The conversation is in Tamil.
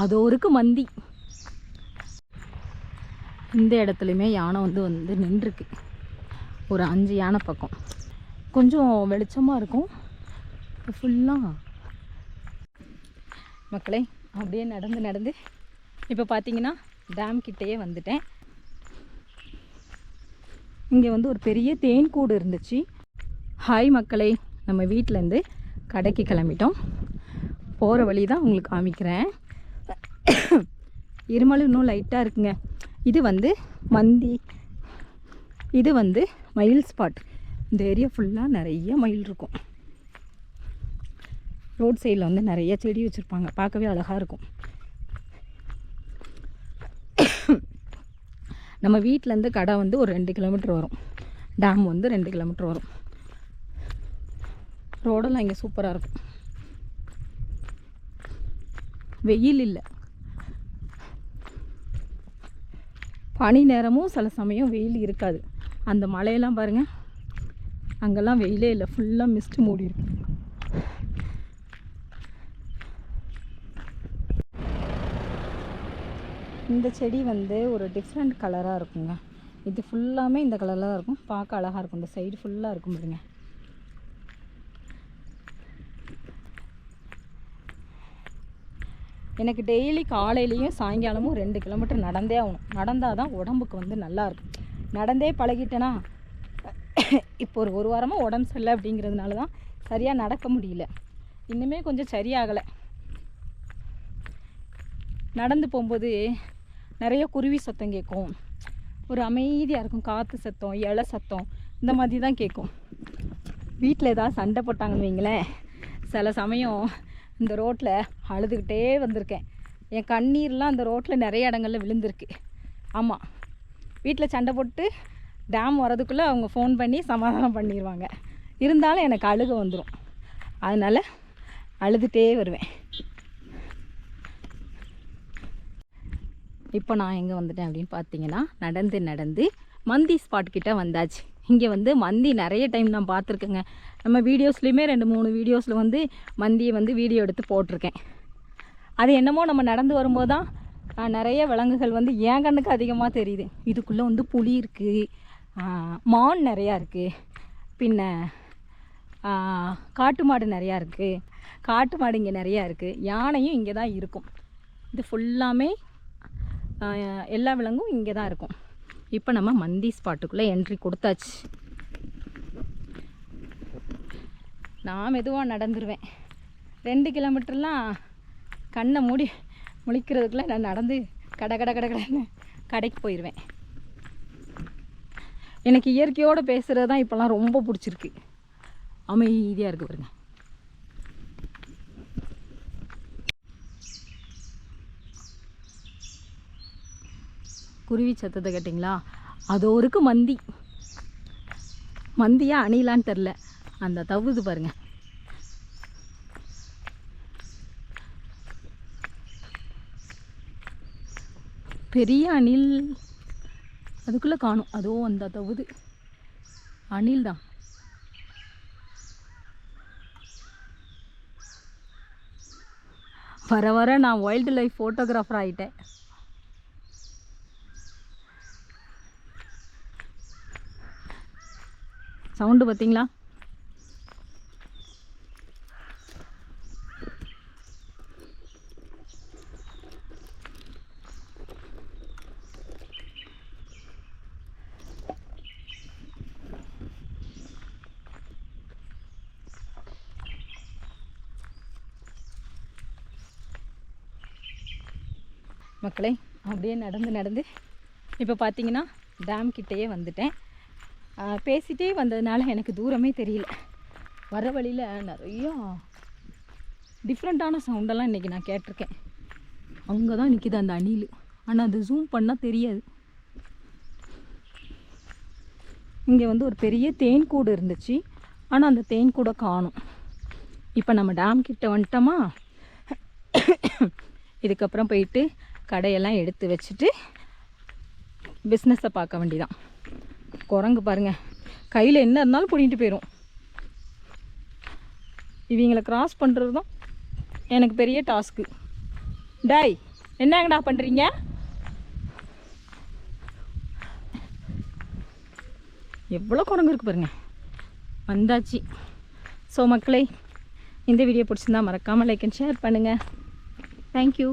அதோ இருக்கு மந்தி. இந்த இடத்துலையுமே யானை வந்து வந்து நின்றுருக்கு. ஒரு அஞ்சு யானை பக்கம். கொஞ்சம் வெளிச்சமாக இருக்கும். ஃபுல்லாக மக்களே அப்படியே நடந்து நடந்து. இப்போ பார்த்தீங்கன்னா டேம் கிட்டேயே வந்துட்டேன். இங்கே வந்து ஒரு பெரிய தேன் கூடு இருந்துச்சு. ஹாய் மக்களே நம்ம வீட்டிலேருந்து கடைக்கு கிளம்பிட்டோம். போகிற வழி தான் உங்களுக்கு காமிக்கிறேன். இருமலும் இன்னும் லைட்டாக இருக்குங்க. இது வந்து மந்தி. இது வந்து மயில் ஸ்பாட் இந்த ஏரியா ஃபுல்லாக நிறைய மயில் இருக்கும். ரோட் சைடில் வந்து நிறைய செடி வச்சுருப்பாங்க. பார்க்கவே அழகாக இருக்கும். நம்ம வீட்டிலேருந்து கடை வந்து ஒரு ரெண்டு கிலோமீட்டர் வரும். டேம் வந்து ரெண்டு கிலோமீட்டர் வரும். ரோடெல்லாம் இங்கே சூப்பராக இருக்கும். வெயில் இல்லை. பனி நேரமும் சில சமயம் வெயில் இருக்காது. அந்த மலையெல்லாம் பாருங்கள் அங்கெல்லாம் வெயிலே இல்லை. ஃபுல்லாக மிஸ்ட் மூடி இருக்கு. இந்த செடி வந்து ஒரு டிஃப்ரெண்ட் கலராக இருக்குங்க. இது ஃபுல்லாமே இந்த கலரில் தான் இருக்கும். பார்க்க அழகாக இருக்கும். இந்த சைடு ஃபுல்லாக இருக்கும் பாருங்கள் எனக்கு டெய்லி காலையிலையும் சாயங்காலமும் ரெண்டு கிலோமீட்டர் நடந்தே ஆகணும். நடந்தால் தான் உடம்புக்கு வந்து நல்லா இருக்கும். நடந்தே பழகிட்டேனா இப்போ ஒரு ஒரு வாரமாக உடம்பு சரியில்லை அப்படிங்கிறதுனால தான் சரியாக நடக்க முடியல. இன்னுமே கொஞ்சம் சரியாகலை. நடந்து போகும்போது நிறைய குருவி சத்தம் கேட்கும். ஒரு அமைதியாக இருக்கும். காற்று சத்தம் இலை சத்தம் இந்த மாதிரி தான் கேட்கும். வீட்டில் ஏதாவது சண்டை போட்டாங்கன்னு வைங்களேன். சில சமயம் இந்த ரோட்டில் அழுதுகிட்டே வந்திருக்கேன். என் கண்ணீர்லாம் அந்த ரோட்டில் நிறைய இடங்கள்ல விழுந்திருக்கு. ஆமாம் வீட்டில் சண்டை போட்டு டேம் வரதுக்குள்ளே அவங்க ஃபோன் பண்ணி சமாதானம் பண்ணிடுவாங்க இருந்தாலும் எனக்கு அழுக வந்துடும் அதனால் அழுதுகிட்டே வருவேன். இப்போ நான் எங்கே வந்துட்டேன் அப்படின்னு பார்த்தீங்கன்னா நடந்து நடந்து மந்தி ஸ்பாட் கிட்டே வந்தாச்சு. இங்கே வந்து மந்தி நிறைய டைம் நான் பார்த்துருக்கேங்க. நம்ம வீடியோஸ்லேயுமே ரெண்டு மூணு வீடியோஸில் வந்து மந்தியை வந்து வீடியோ எடுத்து போட்டிருக்கேன். அது என்னமோ நம்ம நடந்து வரும்போது தான் நிறைய விலங்குகள் வந்து என் கண்ணுக்கு அதிகமாக தெரியுது. இதுக்குள்ளே வந்து புளி இருக்குது மான் நிறையா இருக்குது பின்ன காட்டு மாடு நிறையா இருக்குது காட்டு மாடு இங்கே நிறையா இருக்குது யானையும் இங்கே தான் இருக்கும். இது ஃபுல்லாமே எல்லா விலங்கும் இங்கே தான் இருக்கும். இப்போ நம்ம மந்தி ஸ்பாட்டுக்குள்ளே என்ட்ரி கொடுத்தாச்சு. நான் மெதுவாக நடந்துருவேன். ரெண்டு கிலோமீட்டர்லாம் கண்ணை மூடி முழிக்கிறதுக்குள்ளே நான் நடந்து கட கட கட கடன்னு கடைக்கு போயிடுவேன் எனக்கு இயற்கையோடு பேசுகிறது தான் இப்போல்லாம் ரொம்ப பிடிச்சிருக்கு. அமைதியாக இருக்குது பாருங்கள் குருவி சத்தத்தை கேட்டிங்களா? அதோ இருக்கு மந்தி. மந்தியா அணிலான்னு தெரில அந்த தவுது பாருங்க. பெரிய அணில் அதுக்குள்ளே காணும். அதுவும் அந்த தவுது அணில் தான். வர வர நான் வைல்டு லைஃப் ஃபோட்டோகிராஃபர் ஆகிட்டேன் சவுண்டு பார்த்தீங்களா? மக்களே அப்படியே நடந்து நடந்து இப்போ பார்த்தீங்கன்னா டேம் கிட்டேயே வந்துட்டேன். பேசிகிட்டே பேசிட்டே வந்ததுனால எனக்கு தூரமே தெரியல. வர வழியில் நிறையா டிஃப்ரெண்ட்டான சவுண்டெல்லாம் இன்றைக்கி நான் கேட்டிருக்கேன். அங்கே தான் நிற்கிது அந்த அணில். ஆனால் அது ஜூம் பண்ணால் தெரியாது. இங்கே வந்து ஒரு பெரிய தேன் கூடு இருந்துச்சு. ஆனால் அந்த தேன் கூடை காணும். இப்போ நம்ம டேம் கிட்ட வந்துட்டோமா? இதுக்கப்புறம் போயிட்டு கடையெல்லாம் எடுத்து வச்சுட்டு பிஸ்னஸை பார்க்க வேண்டிதான். குரங்கு பாருங்க. கையில் என்ன இருந்தாலும் பிடிங்கிட்டு போயிடும் இவங்களை கிராஸ் பண்ணுறது தான் எனக்கு பெரிய டாஸ்க்கு டாய் என்னங்கடா பண்ணுறீங்க எவ்வளோ குரங்கு இருக்கு பாருங்க. வந்தாச்சு. ஸோ மக்களே இந்த வீடியோ பிடிச்சிருந்தா மறக்காமல் லைக் அண்ட் ஷேர் பண்ணுங்கள் தேங்க்யூ